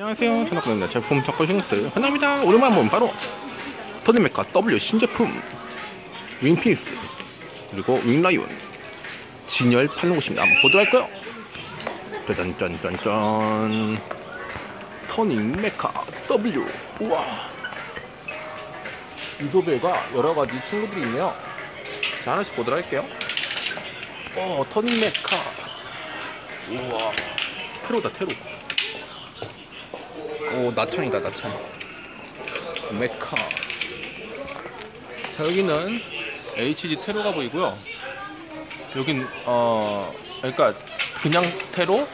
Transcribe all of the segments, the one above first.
안녕하세요. 전학입니다 제품 찾고 생겼어요. 환영합니다. 오랜만에 한번 바로 터니메카 W 신제품. 윙피스. 그리고 윙라이온. 진열 곳입니다. 한번 보도록 할까요? 짜잔짠짠짠. 터닝 메카 W. 우와. 이소벨가 여러가지 친구들이 있네요. 자 하나씩 보도록 할게요. 어 터닝 메카. 우와. 테로다 테로 오 나천이다 나천 메카. 자 여기는 HG 테로가 보이고요. 여긴 어 그러니까 그냥 테로?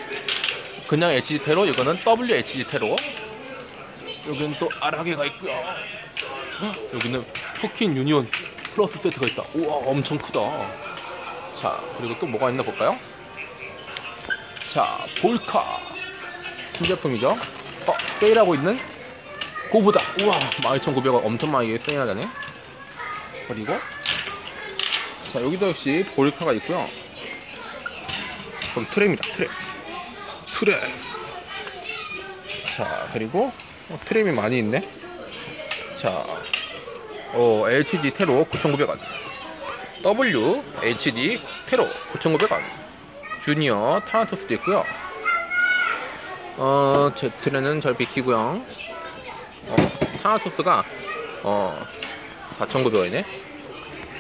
그냥 HG 테로? 이거는 WHG 테로. 여기는 또 아라게가 있고요. 여기는 포킨 유니온 플러스 세트가 있다. 우와 엄청 크다. 자 그리고 또 뭐가 있나 볼까요? 자 볼카. 신제품이죠 어 세일하고 있는 고보다. 우와 12,900원 엄청 많이 세일하네. 그리고 자 여기도 역시 볼카가 있고요. 그럼 트랩입니다 트랩 트랩 자 그리고 어, 트랩이 많이 있네. 자 어, LCD 테로 9,900원. W HD 테로 9,900원. 주니어 타나토스도 있고요 어, Z는 잘 비키고요. 어, 타나토스가 어, 4,900원이네.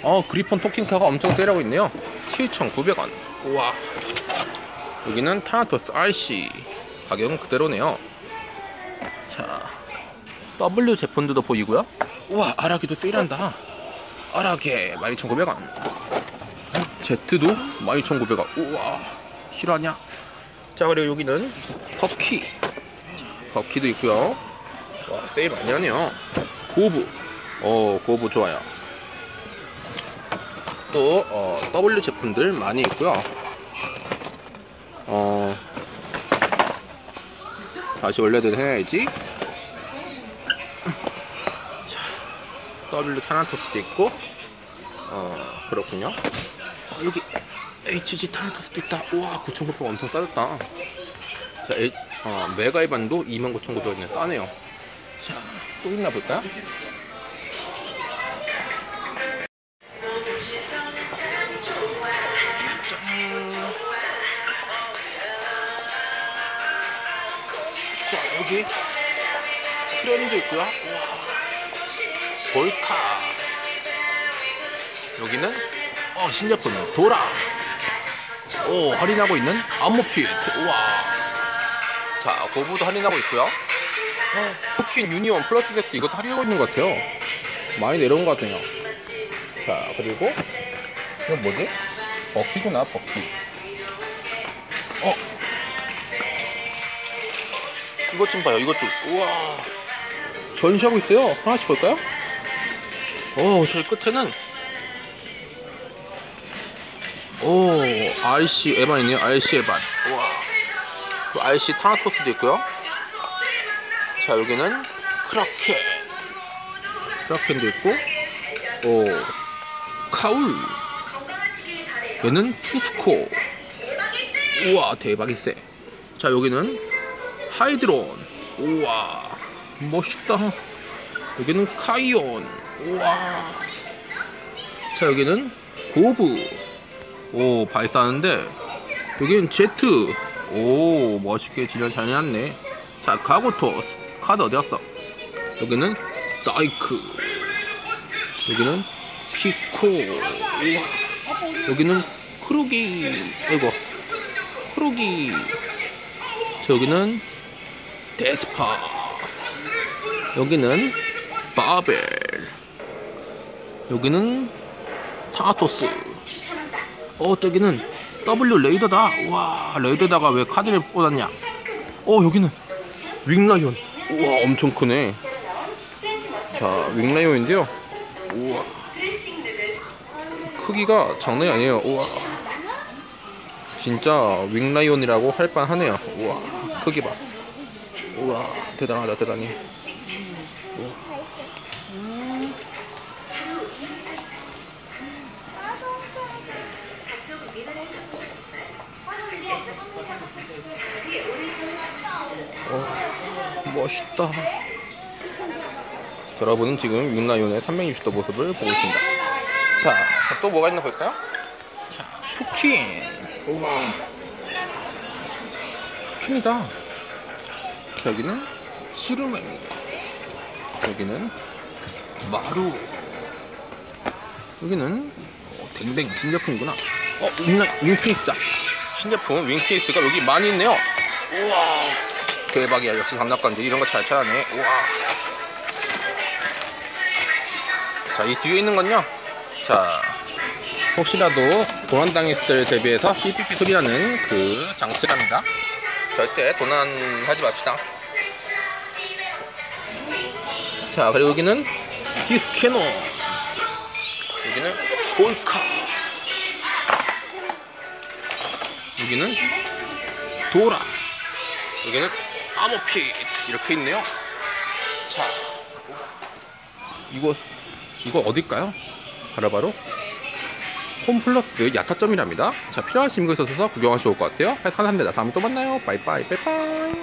어, 그리폰 토킹카가 엄청 세일하고 있네요. 7,900원. 우와. 여기는 타나토스 RC 가격은 그대로네요. 자 W 제품들도 보이고요. 우와 아라기도 세일한다. 아라게 12,900원. Z도 12,900원. 우와 실화냐 자 그리고 여기는 버키. 버키도 있고요. 와 세일 많이 하네요. 고브 어 고브 좋아요. 또 어, W 제품들 많이 있고요. 어 다시 원래대로 해야지. 자, W 타나토스도 있고. 어 그렇군요. 어, 여기 HG 타나토스도 있다. 우와 9,900원 엄청 싸졌다. 자 에, 어, 메가이반도 29,900원이네 싸네요. 자 또 있나 볼까요? 자 여기 트렌도 있고요. 우와. 볼카. 여기는 어 신제품 도라. 오 할인하고 있는 암모핏 우와. 자 고부도 할인하고 있고요. 포킨 유니온 플러스 세트 이것도 할인하고 있는 것 같아요. 많이 내려온 것 같아요. 자 그리고 이건 뭐지? 버키구나 버키 어? 이것 좀 봐요 이것 좀. 우와. 전시하고 있어요. 하나씩 볼까요? 오 저기 끝에는 오 RC 에반 있네요 RC 에반. 또 RC 타나토스도 있고요. 자 여기는 크라켄. 크라켄도 있고 오 카울. 얘는 투스코. 우와 대박이 세. 자 여기는 하이드론. 우와 멋있다. 여기는 카이온. 우와. 자 여기는 고브 오 발사하는데 여기는 제트. 오 멋있게 진열 잘 해놨네. 자 가고토스 카드 어디갔어? 여기는 다이크. 여기는 피코. 우와 여기는 크루기. 아이고 크루기. 자 여기는 데스파. 여기는 바벨. 여기는 타토스 어 저기는 W 레이더다. 와 레이더다가 왜 카드를 뽑았냐? 어 여기는 윙라이온. 우와 엄청 크네. 자 윙라이온인데요. 우와. 크기가 장난이 아니에요. 우와. 진짜 윙라이온이라고 할 만하네요. 우와 크기 봐. 우와 대단하다 대단히. 우와. 어. 멋있다. 자, 여러분은 지금 육라이온의 360도 모습을 보고 있습니다. 자, 또 뭐가 있나 볼까요? 자, 푸킨. 우와. 푸킨이다. 자, 여기는 시루맨입니다. 여기는 마루. 여기는 어, 댕댕 신제품이구나. 어, 윙라, 윙피니스다. 신제품 윙피니스가 여기 많이 있네요. 우와. 대박이야. 역시 강남관들 이런 거 잘 찾아내. 우와. 자, 이 뒤에 있는 건요. 자, 혹시라도 도난당했을 때를 대비해서 삐삐삐 소리 나는 그 장치랍니다. 절대 도난하지 맙시다. 자, 그리고 여기는 디스캐너. 여기는 볼카. 여기는 도라. 여기는 아모핏. 이렇게 있네요. 자, 이거, 이거 어딜까요? 바로바로 홈플러스 야타점이랍니다. 자, 필요하신 거 있어서 구경하시고 올것 같아요. 해서 감사합니다. 다음에 또 만나요. 빠이빠이, 빠이빠이.